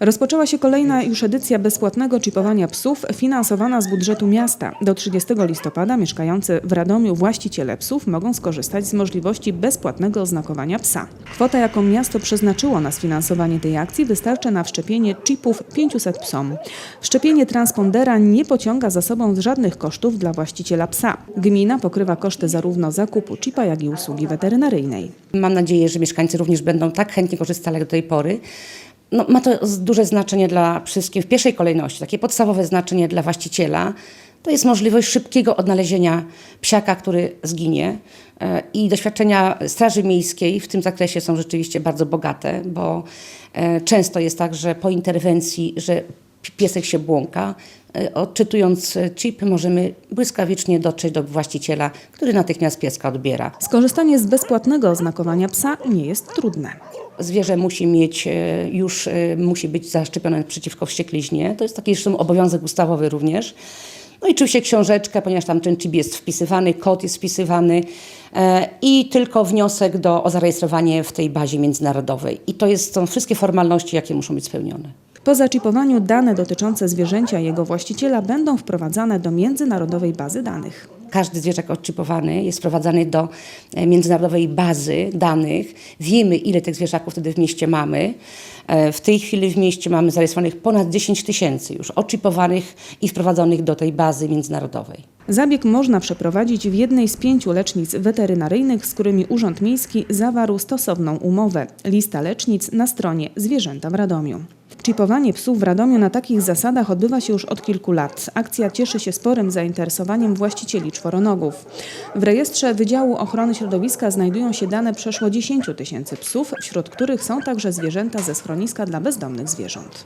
Rozpoczęła się kolejna już edycja bezpłatnego chipowania psów finansowana z budżetu miasta. Do 30 listopada mieszkający w Radomiu właściciele psów mogą skorzystać z możliwości bezpłatnego oznakowania psa. Kwota, jaką miasto przeznaczyło na sfinansowanie tej akcji, wystarczy na wszczepienie chipów 500 psom. Wszczepienie transpondera nie pociąga za sobą żadnych kosztów dla właściciela psa. Gmina pokrywa koszty zarówno zakupu chipa, jak i usługi weterynaryjnej. Mam nadzieję, że mieszkańcy również będą tak chętnie korzystali jak do tej pory. No, ma to duże znaczenie dla wszystkich. W pierwszej kolejności, takie podstawowe znaczenie dla właściciela, to jest możliwość szybkiego odnalezienia psiaka, który zginie. E, I doświadczenia Straży Miejskiej w tym zakresie są rzeczywiście bardzo bogate, bo e, często jest tak, że po interwencji, że piesek się błąka, e, odczytując e, chip możemy błyskawicznie dotrzeć do właściciela, który natychmiast pieska odbiera. Skorzystanie z bezpłatnego oznakowania psa nie jest trudne. Zwierzę musi mieć, e, już musi być zaszczepione przeciwko wściekliźnie. To jest taki zresztą obowiązek ustawowy również. No i oczywiście książeczkę, ponieważ tam ten chip jest wpisywany, kod jest wpisywany e, i tylko wniosek do, o zarejestrowanie w tej bazie międzynarodowej. I to jest, są wszystkie formalności, jakie muszą być spełnione. Po zaczipowaniu dane dotyczące zwierzęcia i jego właściciela będą wprowadzane do międzynarodowej bazy danych. Każdy zwierzak odczypowany jest wprowadzany do e, międzynarodowej bazy danych. Wiemy, ile tych zwierzaków wtedy w mieście mamy. E, W tej chwili w mieście mamy zarejestrowanych ponad 10 tysięcy już odczypowanych i wprowadzonych do tej bazy międzynarodowej. Zabieg można przeprowadzić w jednej z pięciu lecznic weterynaryjnych, z którymi Urząd Miejski zawarł stosowną umowę. Lista lecznic na stronie Zwierzęta w Radomiu. Chipowanie psów w Radomiu na takich zasadach odbywa się już od kilku lat. Akcja cieszy się sporym zainteresowaniem właścicieli czworonogów. W rejestrze Wydziału Ochrony Środowiska znajdują się dane przeszło 10 tysięcy psów, wśród których są także zwierzęta ze schroniska dla bezdomnych zwierząt.